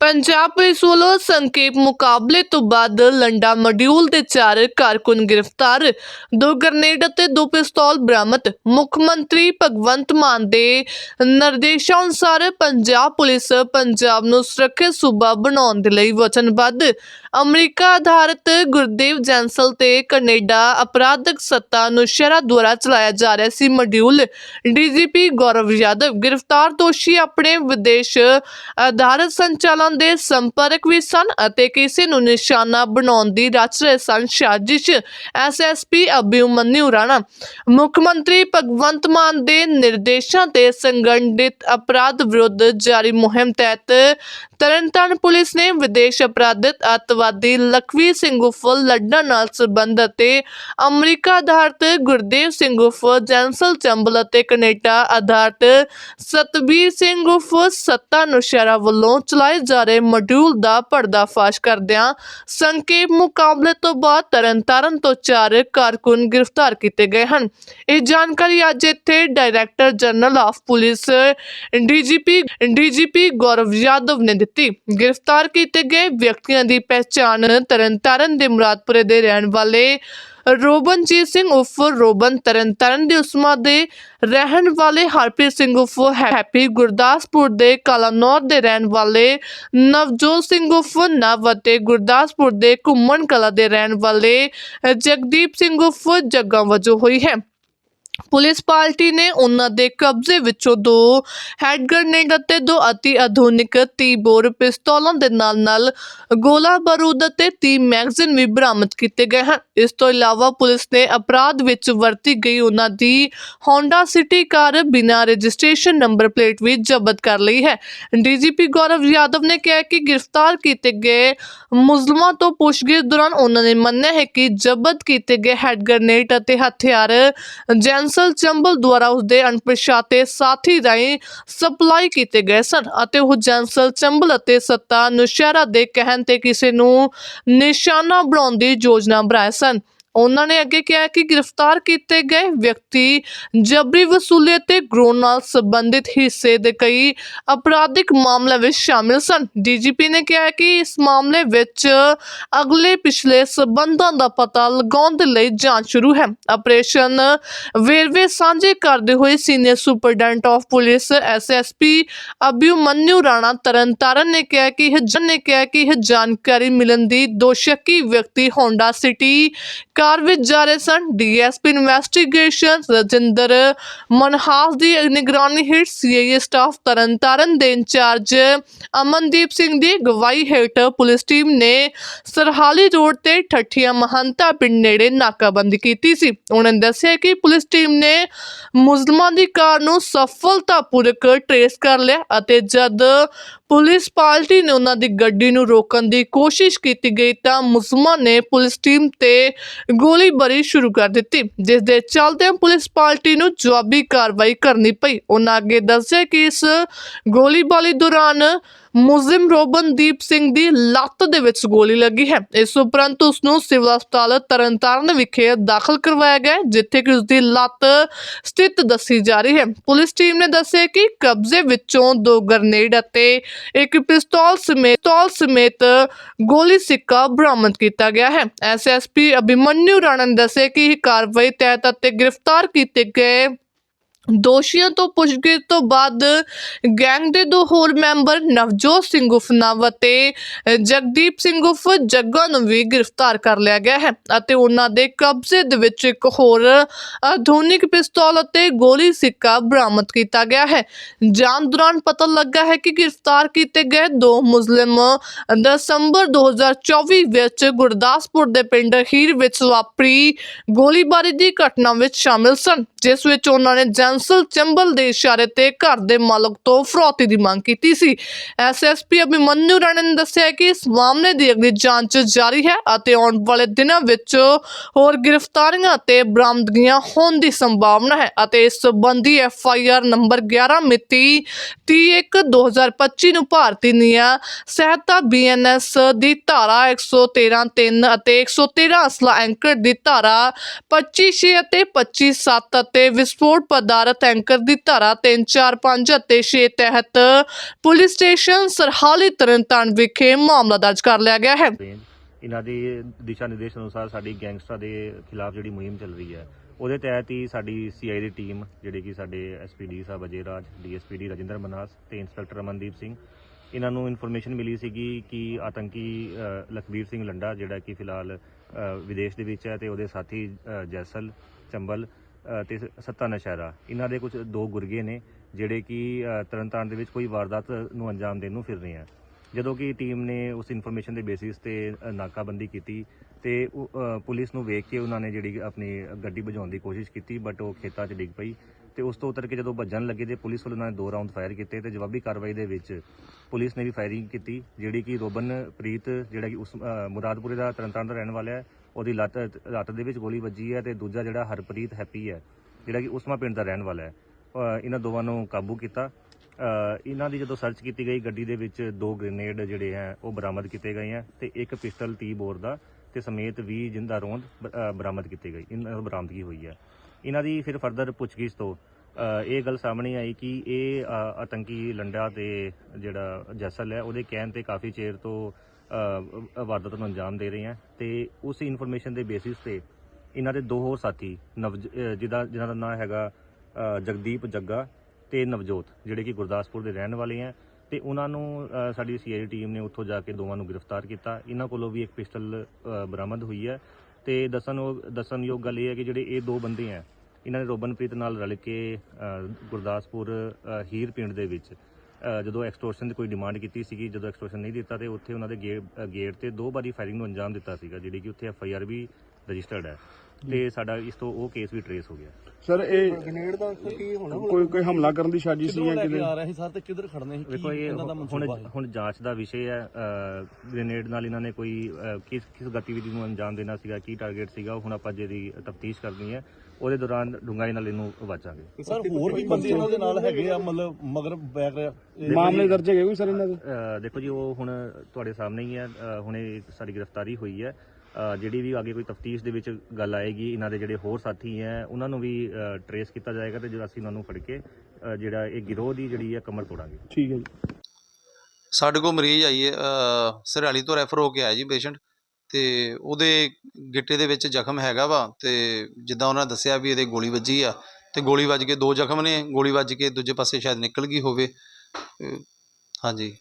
Punjab police ਵੱਲੋਂ ਸੰਖੇਪ ਮੁਕਾਬਲੇ ਤੋਂ ਬਾਅਦ ਲੰਡਾ ਮੋਡਿਊਲ ਦੇ ਚਾਰ ਕਾਰਕੁਨ ਗ੍ਰਿਫਤਾਰ, ਦੋ ਗ੍ਰਨੇਡ ਅਤੇ ਦੋ ਪਿਸਤੌਲ ਬਰਾਮਦ। ਮੁੱਖ ਮੰਤਰੀ ਭਗਵੰਤ ਮਾਨ ਦੇ ਨਿਰਦੇਸ਼ਾਂ ਅਨੁਸਾਰ ਪੰਜਾਬ ਪੁਲਿਸ ਪੰਜਾਬ ਨੂੰ ਸੁਰੱਖਿਅਤ ਸੂਬਾ ਬਣਾਉਣ ਦੇ ਲਈ ਵਚਨਬੱਧ। ਅਮਰੀਕਾ ਆਧਾਰਿਤ ਗੁਰਦੇਵ ਜੈਂਸਲ ਤੇ ਕੈਨੇਡਾ ਅਪਰਾਧਕ ਸੱਤਾ ਨੁਸ਼ਰਾ ਦੁਆਰਾ ਚਲਾਇਆ ਜਾ ਰਿਹਾ ਸੀ ਮੋਡਿਊਲ। ਡੀਜੀਪੀ ਗੌਰਵ ਯਾਦਵ ਗ੍ਰਿਫਤਾਰ ਦੋਸ਼ੀ ਆਪਣੇ ਵਿਦੇਸ਼ ਆਧਾਰਿਤ ਸੰਚਾਲਨ ਦੇ ਸੰਪਰਕ ਵਿੱਚ ਸਨ ਅਤੇ ਕਿਸੇ ਨੂੰ ਨਿਸ਼ਾਨਾ ਬਣਾਉਣ ਦੀ ਰਚ ਰਹੇ ਸਨ। ਸਾਜ਼ਿਸ਼ ਐਸਐਸਪੀ ਅਭਿਮਨਿਊ ਰਾਣਾ, ਮੁੱਖ ਮੰਤਰੀ ਭਗਵੰਤ ਮਾਨ ਦੇ ਨਿਰਦੇਸ਼ਾਂ ਤੇ ਸੰਗਠਿਤ ਅਪਰਾਧ ਵਿਰੁੱਧ ਜਾਰੀ ਮੁਹਿੰਮ ਤਹਿਤ ਤਰਨਤਾਰਨ ਪੁਲਿਸ ਨੇ ਵਿਦੇਸ਼ ਅਪਰਾਧਿਤ ਅੱਤਵਾਦੀ ਲਖਵੀਰ ਸਿੰਘ ਉਰਫ ਲੱਡਾ ਨਾਲ ਸੰਬੰਧ ਅਤੇ ਅਮਰੀਕਾ ਆਧਾਰਿਤ ਗੁਰਦੇਵ ਸਿੰਘ ਉਰਫ ਜੈਂਸਲ ਚੰਬਲ ਅਤੇ ਕੈਨੇਡਾ ਆਧਾਰਿਤ ਸਤਬੀਰ ਸਿੰਘ ਉਰਫ ਸੱਤਾ ਨੁਸ਼ਹਿਰਾ ਵੱਲੋਂ ਚਲਾਏ ਜਾ ਰਹੇ ਮੋਡਿਊਲ ਦਾ ਪਰਦਾਫਾਸ਼ ਕਰਦਿਆਂ ਸੰਖੇਪ ਮੁਕਾਬਲੇ ਤੋਂ ਬਾਅਦ ਤਰਨਤਾਰਨ ਤੋਂ ਚਾਰ ਕਾਰਕੁਨ ਗ੍ਰਿਫਤਾਰ ਕੀਤੇ ਗਏ ਹਨ। ਇਹ ਜਾਣਕਾਰੀ ਅੱਜ ਇੱਥੇ director general of police DGP DGP Gaurav Yadav ਨੇ ਦਿੱਤੀ। ਗ੍ਰਿਫਤਾਰ ਕੀਤੇ ਗਏ ਵਿਅਕਤੀਆਂ ਦੀ ਪਹਿਚਾਣ ਤਰਨਤਾਰਨ ਦੇ ਮੁਰਾਦਪੁਰੇ ਦੇ ਰਹਿਣ ਵਾਲੇ ਰੋਬਨਜੀਤ ਸਿੰਘ ਉਫ ਰੋਬਨ ਤਰਨਤਾਰਨ ਦੇ ਉਸਮਾ ਦੇ ਰਹਿਣ ਵਾਲੇ ਹਰਪ੍ਰੀਤ ਸਿੰਘ ਉਫ ਹੈਪੀ ਗੁਰਦਾਸਪੁਰ ਦੇ ਕਲਾਨੌਰ ਦੇ ਰਹਿਣ ਵਾਲੇ ਨਵਜੋਤ ਸਿੰਘ ਉਫ ਨਵ ਅਤੇ ਗੁਰਦਾਸਪੁਰ ਦੇ ਘੁੰਮਣ ਕਲਾ ਦੇ ਰਹਿਣ ਵਾਲੇ ਜਗਦੀਪ ਸਿੰਘ ਉਫ ਜੱਗਾ ਵਜੋਂ ਹੋਈ ਹੈ। ਪੁਲਿਸ ਪਾਰਟੀ ਨੇ ਉਹਨਾਂ ਦੇ ਕਬਜ਼ੇ ਵਿੱਚੋਂ ਦੋ ਹੈਡ ਗ੍ਰਨੇਡ ਅਤੇ ਦੋ ਅਤੀ ਆਧੁਨਿਕ 30 ਬੋਰ ਪਿਸਤੌਲਾਂ ਦੇ ਨਾਲ-ਨਾਲ ਗੋਲਾ ਬਾਰੂਦ ਅਤੇ 30 ਮੈਗਜ਼ੀਨ ਵੀ ਬਰਾਮਦ ਕੀਤੇ ਗਏ ਹਨ। ਇਸ ਤੋਂ ਇਲਾਵਾ ਪੁਲਿਸ ਨੇ ਅਪਰਾਧ ਵਿੱਚ ਵਰਤੀ ਗਈ ਉਹਨਾਂ ਦੀ ਹੋਂਡਾ ਸਿਟੀ ਕਾਰ ਬਿਨਾਂ ਰਜਿਸਟ੍ਰੇਸ਼ਨ ਨੰਬਰ ਪਲੇਟ ਵੀ ਜ਼ਬਤ ਕਰ ਲਈ ਹੈ। ਡੀਜੀਪੀ ਗੌਰਵ ਯਾਦਵ ਨੇ ਕਿਹਾ ਕਿ ਗ੍ਰਿਫਤਾਰ ਕੀਤੇ ਗਏ ਮੁਜ਼ਲਮਾਂ ਤੋਂ ਪੁੱਛਗਿੱਛ ਦੌਰਾਨ ਉਹਨਾਂ ਨੇ ਮੰਨਿਆ ਹੈ ਕਿ ਜ਼ਬਤ ਕੀਤੇ ਗਏ ਹੈਡ ਗ੍ਰਨੇਡ ਅਤੇ ਹਥਿਆਰ ਜੈਂਸਲ ਚੰਬਲ ਦੁਆਰਾ ਉਸਦੇ ਅਣਪਛਾਤੇ ਸਾਥੀ ਰਾਹੀਂ ਸਪਲਾਈ ਕੀਤੇ ਗਏ ਸਨ ਅਤੇ ਉਹ ਜੈਂਸਲ ਚੰਬਲ ਅਤੇ ਸੱਤਾ ਨੁਸ਼ਹਿਰਾ ਦੇ ਕਹਿਣ ਤੇ ਕਿਸੇ ਨੂੰ ਨਿਸ਼ਾਨਾ ਬਣਾਉਣ ਦੀ ਯੋਜਨਾ ਬਣਾਏ ਸਨ। ਉਹਨਾਂ ਨੇ ਅੱਗੇ ਕਿਹਾ ਕਿ ਗ੍ਰਿਫਤਾਰ ਕੀਤੇ ਗਏ ਵਿਅਕਤੀ ਜਬਰੀ ਵਸੂਲੀ ਅਤੇ ਗਰੋਹ ਨਾਲ ਸੰਬੰਧਿਤ ਹਿੱਸੇ ਦੇ ਕਈ ਅਪਰਾਧਿਕ ਮਾਮਲਿਆਂ ਵਿੱਚ ਸ਼ਾਮਿਲ ਸਨ। ਡੀਜੀਪੀ ਨੇ ਕਿਹਾ ਕਿ ਇਸ ਮਾਮਲੇ ਵਿੱਚ ਅਗਲੇ ਪਿਛਲੇ ਸਬੰਧਾਂ ਦਾ ਪਤਾ ਲਗਾਉਣ ਦੇ ਲਈ ਜਾਂਚ ਸ਼ੁਰੂ ਹੈ। ਆਪਰੇਸ਼ਨ ਵੇਰਵੇ ਸਾਂਝੇ ਕਰਦੇ ਹੋਏ senior superintendent of police SSP Abhimanyu Rana Tarn Taran ਨੇ ਕਿਹਾ ਕਿ ਇਹ ਜਨ ਨੇ ਕਿਹਾ ਕਿ ਇਹ ਜਾਣਕਾਰੀ ਮਿਲਣ ਦੀ ਦੋਸ਼ਕੀ ਵਿਅਕਤੀ ਹੋਂਡਾ ਸਿਟੀ ਕਾਰ ਵਿੱਚ ਜਾ ਰਹੇ ਸਨ। ਡੀਐਸਪੀ ਇਨਵੈਸਟੀਗੇਸ਼ਨ ਰਜਿੰਦਰ ਮਨਹਾਸ ਦੀ ਨਿਗਰਾਨੀ ਹੇਠ ਸੀਆਈਏ ਸਟਾਫ ਤਰਨਤਾਰਨ ਦੇ ਇੰਚਾਰਜ ਅਮਨਦੀਪ ਸਿੰਘ ਦੀ ਅਗਵਾਈ ਹੇਠ ਪੁਲਿਸ ਟੀਮ ਨੇ ਸਰਹਾਲੀ ਰੋਡ ਤੇ ਠੱਠੀਆਂ ਮਹੰਤਾ ਪਿੰਡ ਨੇੜੇ ਨਾਕਾਬੰਦੀ ਕੀਤੀ ਸੀ। ਉਹਨਾਂ ਨੇ ਦੱਸਿਆ ਕਿ ਪੁਲਿਸ ਟੀਮ ਨੇ ਮੁਜ਼ਲਮਾਂ ਦੀ ਕਾਰ ਨੂੰ ਸਫਲਤਾਪੂਰਕ ਟਰੇਸ ਕਰ ਲਿਆ ਅਤੇ ਜਦ ਪੁਲਿਸ ਪਾਰਟੀ ਨੇ ਉਹਨਾਂ ਦੀ ਗੱਡੀ ਨੂੰ ਰੋਕਣ ਦੀ ਕੋਸ਼ਿਸ਼ ਕੀਤੀ ਗਈ ਤਾਂ ਮੁਜ਼ਲਮਾਂ ਨੇ ਪੁਲਿਸ ਟੀਮ ਤੇ ਗੋਲੀਬਾਰੀ ਸ਼ੁਰੂ ਕਰ ਦਿੱਤੀ ਜਿਸ ਦੇ ਚੱਲਦਿਆਂ ਪੁਲਿਸ ਪਾਰਟੀ ਨੂੰ ਜਵਾਬੀ ਕਾਰਵਾਈ ਕਰਨੀ ਪਈ। ਉਹਨਾਂ ਅੱਗੇ ਦੱਸਿਆ ਕਿ ਇਸ ਗੋਲੀਬਾਰੀ ਦੌਰਾਨ ਮੁਜ਼ਲਿਮ ਰੋਬਨਦੀਪ ਸਿੰਘ ਦੀ ਲੱਤ ਦੇ ਵਿੱਚ ਗੋਲੀ ਲੱਗੀ ਹੈ। ਇਸ ਉਪਰੰਤ ਉਸ ਨੂੰ ਸਿਵਲ ਹਸਪਤਾਲ ਤਰਨਤਾਰਨ ਵਿਖੇ ਦਾਖਲ ਕਰਵਾਇਆ ਗਿਆ ਜਿੱਥੇ ਕਿ ਉਸ ਦੀ ਲੱਤ ਸਥਿਤ ਦੱਸੀ ਜਾ ਰਹੀ ਹੈ। ਪੁਲਿਸ ਟੀਮ ਨੇ ਦੱਸਿਆ ਕਿ ਕਬਜ਼ੇ ਵਿੱਚੋਂ ਦੋ ਗਰਨੇਡ ਅਤੇ ਇੱਕ ਪਿਸਤੌਲ ਸਮੇਤ ਪਿਸਤੌਲ ਸਮੇਤ ਗੋਲੀ ਸਿੱਕਾ ਬਰਾਮਦ ਕੀਤਾ ਗਿਆ ਹੈ। ਐਸਐਸਪੀ ਅਭਿਮਨਿਊ ਰਾਣਾ ਨੇ ਦੱਸਿਆ ਕਿ ਇਹ ਕਾਰਵਾਈ ਤਹਿਤ ਅਤੇ ਗ੍ਰਿਫਤਾਰ ਕੀਤੇ ਗਏ ਦੋਸ਼ੀਆਂ ਤੋਂ ਪੁੱਛਗਿੱਛ ਤੋਂ ਬਾਅਦ ਗੈਂਗ ਦੇ ਦੋ ਹੋਰ ਮੈਂਬਰ ਨਵਜੋਤ ਸਿੰਘ ਉਫ ਨਵ ਅਤੇ ਜਗਦੀਪ ਸਿੰਘ ਉਫ ਜੱਗਾ ਨੂੰ ਵੀ ਗ੍ਰਿਫਤਾਰ ਕਰ ਲਿਆ ਗਿਆ ਹੈ ਅਤੇ ਉਹਨਾਂ ਦੇ ਕਬਜ਼ੇ ਦੇ ਵਿੱਚ ਇੱਕ ਹੋਰ ਆਧੁਨਿਕ ਪਿਸਤੌਲ ਅਤੇ ਗੋਲੀ ਸਿੱਕਾ ਬਰਾਮਦ ਕੀਤਾ ਗਿਆ ਹੈ। ਜਾਂਚ ਦੌਰਾਨ ਪਤਾ ਲੱਗਾ ਹੈ ਕਿ ਗ੍ਰਿਫਤਾਰ ਕੀਤੇ ਗਏ ਦੋ ਮੁਸਲਿਮ ਦਸੰਬਰ 2024 ਵਿੱਚ ਗੁਰਦਾਸਪੁਰ ਦੇ ਪਿੰਡ ਹੀਰ ਵਿੱਚ ਵਾਪਰੀ ਗੋਲੀਬਾਰੀ ਦੀ ਘਟਨਾ ਵਿੱਚ ਸ਼ਾਮਿਲ ਸਨ। ਜਿਸ ਵਿੱਚ ਉਹਨਾਂ ਨੇ ਜੈਂਸਲ ਚੰਬਲ ਦੇ ਇਸ਼ਾਰੇ ਤੇ ਘਰ ਦੇ ਮਾਲਕ ਤੋਂ ਫਰੋਤੀ ਦੀ ਮੰਗ ਕੀਤੀ ਸੀ। ਐਸਐਸਪੀ ਅਭਿਮਨਿਊ ਰਾਣਾ ਨੇ ਦੱਸਿਆ ਕਿ ਇਸ ਮਾਮਲੇ ਦੀ ਅਗਲੀ ਜਾਂਚ ਜਾਰੀ ਹੈ ਅਤੇ ਆਉਣ ਵਾਲੇ ਦਿਨਾਂ ਵਿੱਚ ਹੋਰ ਗ੍ਰਿਫਤਾਰੀਆਂ ਅਤੇ ਬਰਾਮਦਗੀਆਂ ਹੋਣ ਦੀ ਸੰਭਾਵਨਾ ਹੈ ਅਤੇ ਇਸ ਸੰਬੰਧੀ ਐਫਆਈਆਰ ਨੰਬਰ 11 ਮਿਤੀ 31/2025 ਨੂੰ ਭਾਰਤੀ ਨਿਆਂ ਸਹਾਇਤਾ ਬੀਐਨਐਸ ਦੀ ਧਾਰਾ 113 3 ਅਤੇ 113 ਅਸਲਾ ਐਂਕਰ ਦੀ ਧਾਰਾ 25 6 ਅਤੇ 25 7 ਅਤੇ ਵਿਸਫੋਟ ਪਦਾਰਥ ਐਂਕਰ ਦੀ ਧਾਰਾ 345 ਅਤੇ 6 ਤਹਿਤ ਪੁਲਿਸ ਸਟੇਸ਼ਨ ਸਰਹਾਲੀ ਤਰਨਤਾਰਨ ਵਿਖੇ ਮਾਮਲਾ ਦਰਜ ਕਰ ਲਿਆ ਗਿਆ ਹੈ। ਇਹਨਾਂ ਦੇ ਦਿਸ਼ਾ ਨਿਰਦੇਸ਼ ਅਨੁਸਾਰ ਸਾਡੀ ਗੈਂਗਸਟਰਾਂ ਦੇ ਖਿਲਾਫ ਜਿਹੜੀ ਮੁਹਿੰਮ ਚੱਲ ਰਹੀ ਹੈ, ਉਹਦੇ ਤਹਿਤ ਹੀ ਸਾਡੀ ਸੀਆਈ ਦੀ ਟੀਮ, ਜਿਹੜੇ ਕਿ ਸਾਡੇ ਐਸਪੀਡੀ ਸਾਹਿਬ ਅਜੇ ਰਾਜ ਡੀਐਸਪੀਡੀ ਰਜਿੰਦਰ ਮਨਾਸ ਤੇ ਇੰਸਪੈਕਟਰ ਅਮਨਦੀਪ ਸਿੰਘ, ਇਹਨਾਂ ਨੂੰ ਇਨਫੋਰਮੇਸ਼ਨ ਮਿਲੀ ਸੀਗੀ ਕਿ ਆਤੰਕੀ ਲਖਬੀਰ ਸਿੰਘ ਲੰਡਾ ਜਿਹੜਾ ਕਿ ਫਿਲਹਾਲ ਵਿਦੇਸ਼ ਦੇ ਵਿੱਚ ਹੈ ਤੇ ਉਹਦੇ ਸਾਥੀ ਜੈਸਲ ਚੰਬਲ ਤੇ ਸੱਤਾ ਨਸ਼ਹਿਰਾ ਇਹਨਾਂ ਦੇ ਕੁਝ ਦੋ ਗੁਰਗੇ ਨੇ ਜਿਹੜੇ ਕਿ ਤਰਨਤਾਰਨ ਦੇ ਵਿੱਚ ਕੋਈ ਵਾਰਦਾਤ ਨੂੰ ਅੰਜਾਮ ਦੇਣ ਨੂੰ ਫਿਰ ਰਹੇ ਆ। ਜਦੋਂ ਕਿ ਟੀਮ ਨੇ ਉਸ ਇਨਫੋਰਮੇਸ਼ਨ ਦੇ ਬੇਸਿਸ ਤੇ ਨਾਕਾਬੰਦੀ ਕੀਤੀ ਤੇ ਪੁਲਿਸ ਨੂੰ ਵੇਖ ਕੇ ਉਹਨਾਂ ਨੇ ਜਿਹੜੀ ਆਪਣੀ ਗੱਡੀ ਭਜਾਉਣ ਦੀ ਕੋਸ਼ਿਸ਼ ਕੀਤੀ ਬਟ ਉਹ ਖੇਤਾਂ 'ਚ ਡਿੱਗ ਪਈ ਤੇ ਉਸ ਤੋਂ ਉਤਰ ਕੇ ਜਦੋਂ ਭੱਜਣ ਲੱਗੇ ਤੇ ਪੁਲਿਸ ਵੱਲੋਂ ਉਹਨਾਂ ਨੇ ਦੋ ਰਾਉਂਡ ਫਾਇਰ ਕੀਤੇ ਤੇ ਜਵਾਬੀ ਕਾਰਵਾਈ ਦੇ ਵਿੱਚ ਪੁਲਿਸ ਨੇ ਵੀ ਫਾਇਰਿੰਗ ਕੀਤੀ ਜਿਹੜੀ ਕਿ ਰੋਬਨ ਪ੍ਰੀਤ ਜਿਹੜਾ ਕਿ ਉਸ ਅ, ਮੁਰਾਦਪੁਰੇ ਦਾ ਤਰਨਤਾਰਨ ਦਾ ਰਹਿਣ ਵਾਲਾ ਹੈ ਉਹਦੀ ਲੱਤ ਲੱਤ ਦੇ ਵਿੱਚ ਗੋਲੀ ਵੱਜੀ ਹੈ ਤੇ ਦੂਜਾ ਜਿਹੜਾ ਹਰਪ੍ਰੀਤ ਹੈਪੀ ਹੈ, ਜਿਹੜਾ ਕਿ ਉਸਮਾ ਪਿੰਡ ਦਾ ਰਹਿਣ ਵਾਲਾ ਹੈ ਇਹਨਾਂ ਦੋਵਾਂ ਨੂੰ ਕਾਬੂ ਕੀਤਾ। ਇਹਨਾਂ ਦੀ ਜਦੋਂ ਸਰਚ ਕੀਤੀ ਗਈ, ਗੱਡੀ ਦੇ ਵਿੱਚ ਦੋ ਗ੍ਰੇਨੇਡ ਜਿਹੜੇ ਹੈ, ਉਹ ਬਰਾਮਦ ਕੀਤੇ ਗਏ ਹੈ ਤੇ ਇੱਕ ਪਿਸਟਲ 30 ਬੋਰ ਦਾ ਤੇ ਸਮੇਤ 20 ਜਿੰਦਾ ਰੋਂਦ ਬਰਾਮਦ ਕੀਤੇ ਗਏ ਇਹਨਾਂ ਦੀ ਬਰਾਮਦਗੀ ਹੋਈ ਹੈ। ਇਹਨਾਂ ਦੀ ਫਿਰ ਫਰਦਰ ਪੁੱਛਗਿੱਛ ਤੋਂ ਇਹ ਗੱਲ ਸਾਹਮਣੇ ਆਈ ਕਿ ਇਹ ਆਤੰਕੀ ਲੰਡਾ ਤੇ ਜਿਹੜਾ ਜਸਲ ਹੈ, ਉਹਦੇ ਕਹਿਣ ਤੇ ਕਾਫੀ ਚਿਰ ਤੋਂ ਵਾਰਦਾਤ ਨੂੰ ਅੰਜਾਮ ਦੇ ਰਹੇ ਹੈ ਤੇ ਉਸ ਇਨਫੋਰਮੇਸ਼ਨ ਦੇ ਬੇਸਿਸ ਤੇ ਇਹਨਾਂ ਦੇ ਦੋ ਹੋਰ ਸਾਥੀ ਨਵ ਜਿਹਦਾ ਜਿਨ੍ਹਾਂ ਦਾ ਨਾਮ ਹੈਗਾ ਜਗਦੀਪ ਜੱਗਾ ਤੇ ਨਵਜੋਤ ਜਿਹੜੇ ਕਿ ਗੁਰਦਾਸਪੁਰ ਦੇ ਰਹਿਣ ਵਾਲੇ ਹੈ ਤੇ ਉਹਨਾਂ ਨੂੰ ਅ, ਸਾਡੀ ਸੀਆਈ ਟੀਮ ਨੇ ਉੱਥੋਂ ਜਾ ਕੇ ਦੋਵਾਂ ਨੂੰ ਗ੍ਰਿਫਤਾਰ ਕੀਤਾ। ਇਹਨਾਂ ਕੋਲੋਂ ਵੀ ਇੱਕ ਪਿਸਟਲ ਬਰਾਮਦ ਹੋਈ ਹੈ। ਤੇ ਦੱਸਣ ਦੱਸਣਯੋਗ ਗੱਲ ਇਹ ਹੈ ਕਿ ਜਿਹੜੇ ਇਹ ਦੋ ਬੰਦੇ ਹੈ ਇਹਨਾਂ ਨੇ ਰੋਬਨਪ੍ਰੀਤ ਨਾਲ ਰਲ ਕੇ ਗੁਰਦਾਸਪੁਰ ਹੀਰ ਪਿੰਡ ਦੇ ਵਿੱਚ ਜਦੋਂ ਐਕਸਟੋਰਸ਼ਨ ਦੀ ਕੋਈ ਡਿਮਾਂਡ ਕੀਤੀ ਸੀਗੀ ਜਦੋਂ ਐਕਸਟੋਰਸ਼ਨ ਨਹੀਂ ਦਿੱਤਾ ਤੇ ਉੱਥੇ ਉਹਨਾਂ ਦੇ ਗੇਟ ਤੇ ਦੋ ਵਾਰੀ ਫਾਇਰਿੰਗ ਨੂੰ ਅੰਜਾਮ ਦਿੱਤਾ ਸੀਗਾ ਜਿਹੜੀ ਕਿ ਉੱਥੇ ਐਫ ਆਈ ਆਰ ਵੀ ਰਜਿਸਟਰਡ ਹੈ। ਤੇ ਸਾਡਾ ਇਸ ਤੋਂ ਉਹ ਕੇਸ ਵੀ ਟਰੇਸ ਹੋ ਗਿਆ। ਸਰ ਇਹ ਗ੍ਰੇਨੇਡ ਦਾ ਅਸਰ ਕੀ ਹੋਣਾ? ਕੋਈ ਕੋਈ ਹਮਲਾ ਕਰਨ ਦੀ ਸਾਜ਼ਿਸ਼ ਸੀ ਜਾਂ ਕਿਤੇ? ਆ ਰਹੇ ਸੀ ਸਰ ਤੇ ਕਿੱਧਰ ਖੜਨੇ ਸੀ? ਕੀ ਇਹ ਇਹਨਾਂ ਦਾ ਹੁਣ ਮਨਸੂਬਾ ਹੈ? ਹੁਣ ਜਾਂਚ ਦਾ ਵਿਸ਼ੇ ਹੈ ਗ੍ਰੇਨੇਡ ਨਾਲ ਇਹਨਾਂ ਨੇ ਕੋਈ ਕਿਸ ਕਿਸ ਗਤੀਵਿਧੀ ਨੂੰ ਅੰਜਾਮ ਦੇਣਾ ਸੀਗਾ ਕੀ ਟਾਰਗੇਟ ਸੀਗਾ ਉਹ ਹੁਣ ਆਪਾਂ ਜਿਹਦੀ ਤਫਤੀਸ਼ ਕਰਨੀ ਹੈ ਉਹਦੇ ਦੌਰਾਨ ਡੂੰਘਾਈ ਨਾਲ ਇਹਨੂੰ ਵਾਚਾਂਗੇ ਸਰ ਹੋਰ ਵੀ ਬੰਦੇ ਇਹਨਾਂ ਦੇ ਨਾਲ ਹੈਗੇ ਆ ਮਤਲਬ ਮਗਰ ਬੈਕ ਮਾਮਲੇ ਦਰਜ ਹੈਗੇ ਕੋਈ ਸਰ ਇਹਨਾਂ ਦੇ? ਅ, ਦੇਖੋ ਜੀ ਉਹ ਹੁਣ ਤੁਹਾਡੇ ਸਾਹਮਣੇ ਹੀ ਹੈ ਹੁਣੇ ਸਾਡੀ ਗ੍ਰਿਫਤਾਰੀ ਹੋਈ ਹੈ। ਜਿਹੜੀ ਵੀ ਅੱਗੇ ਕੋਈ ਤਫਤੀਸ਼ ਦੇ ਵਿੱਚ ਗੱਲ ਆਏਗੀ ਇਹਨਾਂ ਦੇ ਜਿਹੜੇ ਹੋਰ ਸਾਥੀ ਹੈ ਉਹਨਾਂ ਨੂੰ ਵੀ ਟਰੇਸ ਕੀਤਾ ਜਾਏਗਾ ਤੇ ਜੋ ਅਸੀਂ ਉਹਨਾਂ ਨੂੰ ਫੜ ਕੇ ਜਿਹੜਾ ਇਹ ਗਿਰੋਹ ਦੀ ਜਿਹੜੀ ਹੈ ਕਮਰ ਤੋੜਾਂਗੇ। ਠੀਕ ਹੈ ਜੀ। ਸਾਡੇ ਕੋਲ ਮਰੀਜ਼ ਆਈ ਹੈ ਅ, ਸਰਹਾਲੀ ਤੋਂ ਰੈਫਰ ਹੋ ਕੇ ਆਇਆ ਜੀ ਪੇਸ਼ੈਂਟ। ਤੇ ਉਹਦੇ ਗਿੱਟੇ ਦੇ ਵਿੱਚ ਜ਼ਖਮ ਹੈਗਾ ਵਾ ਤੇ ਜਿੱਦਾਂ ਉਹਨਾਂ ਨੇ ਦੱਸਿਆ ਵੀ ਇਹਦੇ ਗੋਲੀ ਵੱਜੀ ਆ ਤੇ ਗੋਲੀ ਵੱਜ ਕੇ ਦੋ ਜ਼ਖਮ ਨੇ ਗੋਲੀ ਵੱਜ ਕੇ ਦੂਜੇ ਪਾਸੇ ਸ਼ਾਇਦ ਨਿਕਲ ਗਈ ਹੋਵੇ। ਹਾਂਜੀ।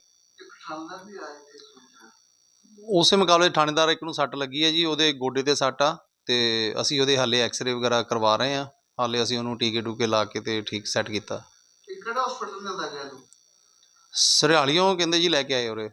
ਉਸੇ ਮੁਕਾਬਲੇ ਥਾਣੇਦਾਰ ਇੱਕ ਨੂੰ ਸੱਟ ਲੱਗੀ ਹੈ ਜੀ ਉਹਦੇ ਗੋਡੇ ਤੇ ਸੱਟ ਆ ਤੇ ਅਸੀਂ ਉਹਦੇ ਹਾਲੇ ਐਕਸ-ਰੇ ਵਗੈਰਾ ਕਰਵਾ ਰਹੇ ਆ ਹਾਲੇ ਅਸੀਂ ਉਹਨੂੰ ਟੀਕੇ ਟੂਕੇ ਲਾ ਕੇ ਤੇ ਠੀਕ ਸੈੱਟ ਕੀਤਾ। ਕਿਹੜਾ ਹਸਪੀਟਲ ਮਿਲਦਾ ਗਿਆ ਇਹਨੂੰ? ਸਰਹਾਲੀਓਂ ਕਹਿੰਦੇ ਜੀ ਲੈ ਕੇ ਆਏ ਉਰੇ।